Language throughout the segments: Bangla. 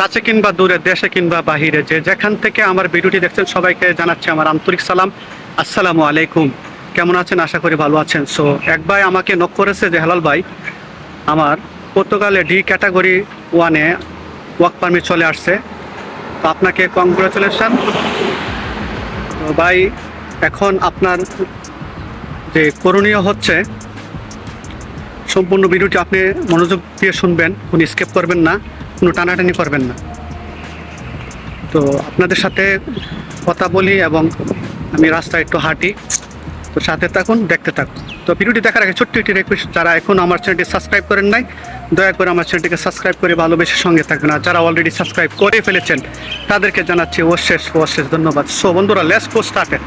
কাছে কিংবা দূরে, দেশে কিংবা বাহিরে, যে যেখান থেকে আমার ভিডিওটি দেখছেন, সবাইকে জানাচ্ছি আমার আন্তরিক সালাম। আসসালামু আলাইকুম। কেমন আছেন? আশা করি ভালো আছেন। সো এক ভাই আমাকে নক করেছে যে হেলাল ভাই, আমার পর্তুগালে ডি ক্যাটাগরি ওয়ানে ওয়ার্ক পারমিট চলে আসছে। তো আপনাকে কংগ্রাচুলেশন তো ভাই, এখন আপনার যে করণীয় হচ্ছে, সম্পূর্ণ ভিডিওটি আপনি মনোযোগ দিয়ে শুনবেন, কোনো স্কেপ করবেন না। কোনো টানাটানি করবেন না। তো আপনাদের সাথে কথা বলি এবং আমি রাস্তায় একটু হাঁটি। তো সাথে থাকুন, দেখতে থাকুন। তো ভিডিওটি দেখার আগে ছোট্ট একটি রিকোয়েস্ট যারা এখন আমার চ্যানেলটি সাবস্ক্রাইব করেন নাই, দয়া করে আমার চ্যানেলটিকে সাবস্ক্রাইব করে ভালোবেসে সঙ্গে থাকবেন। আর যারা অলরেডি সাবস্ক্রাইব করে ফেলেছেন, তাদেরকে জানাচ্ছি অশেষ অশেষ ধন্যবাদ। সো বন্ধুরা লেস গো স্টার্টেড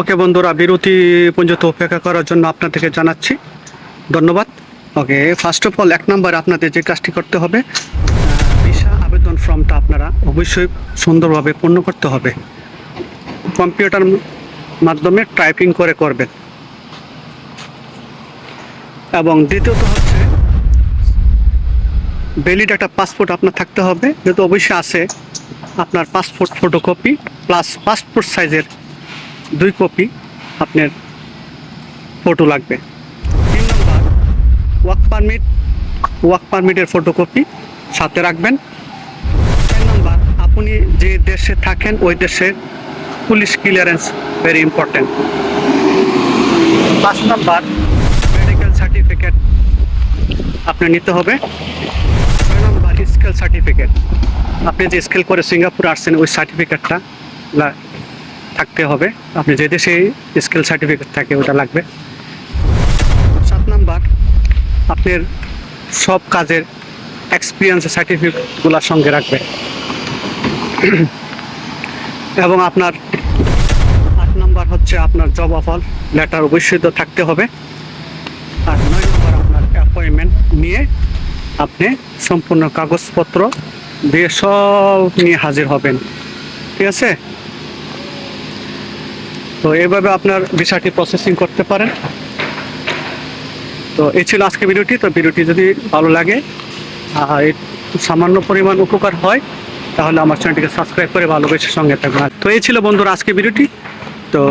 ওকে বন্ধুরা, বিরতি পর্যন্ত অপেক্ষা করার জন্য আপনাদেরকে জানাচ্ছি, ধন্যবাদ। ওকে ফার্স্ট অফ অল এক নম্বর আপনাদের যে কাজটি করতে হবে, ভিসা আবেদন ফর্মটা আপনারা অবশ্যই সুন্দরভাবে পূর্ণ করতে হবে। কম্পিউটার মাধ্যমে টাইপিং করে করবেন। এবং দ্বিতীয়ত হচ্ছে ভ্যালিড একটা পাসপোর্ট আপনার থাকতে হবে, যেহেতু অবশ্যই আছে আপনার পাসপোর্ট ফটোকপি প্লাস পাসপোর্ট সাইজের দুই কপি আপনার ফটো লাগবে। তিন নম্বর ওয়ার্ক পারমিট ওয়ার্ক পারমিটের ফটোকপি সাথে রাখবেন। চার নম্বর আপনি যে দেশে থাকেন, ওই দেশের পুলিশ ক্লিয়ারেন্স ভেরি ইম্পর্টেন্ট পাঁচ নম্বর মেডিকেল সার্টিফিকেট আপনার নিতে হবে। ছয় নম্বর স্কেল সার্টিফিকেট আপনি যে স্কেল করে সিঙ্গাপুর আসছেন, ওই সার্টিফিকেটটা থাকতে হবে। আপনি যে দেশে স্কিল সার্টিফিকেট থাকে, ওটা লাগবে। সাত নাম্বার, আপনার সব কাজের এক্সপিরিয়েন্স সার্টিফিকেটগুলো সঙ্গে রাখবে। এবং আপনার আট নাম্বার হচ্ছে আপনার জব অফার লেটার অবশ্যই থাকতে হবে। আর নয় নম্বর আপনার অ্যাপয়েন্টমেন্ট নিয়ে আপনি সম্পূর্ণ কাগজপত্র দিয়ে সব নিয়ে হাজির হবেন। ঠিক আছে? তো এইভাবে আপনার ভিসাটি প্রসেসিং করতে পারেন। তো এই ছিল আজকে ভিডিওটি। তো ভিডিওটি যদি ভালো লাগে আর সামান্য পরিমাণ উপকার হয়, তাহলে আমার চ্যানেলটিকে সাবস্ক্রাইব করে ভালোবেসে সঙ্গে থাকবেন। তো এই ছিল বন্ধুর আজকে ভিডিওটি। তো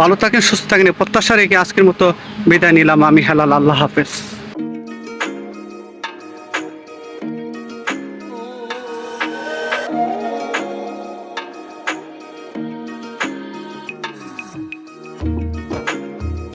ভালো থাকেন, সুস্থ থাকেন প্রত্যাশা রেখে আজকের মতো বিদায় নিলাম। আমি হেলাল, আল্লাহ হাফেজ।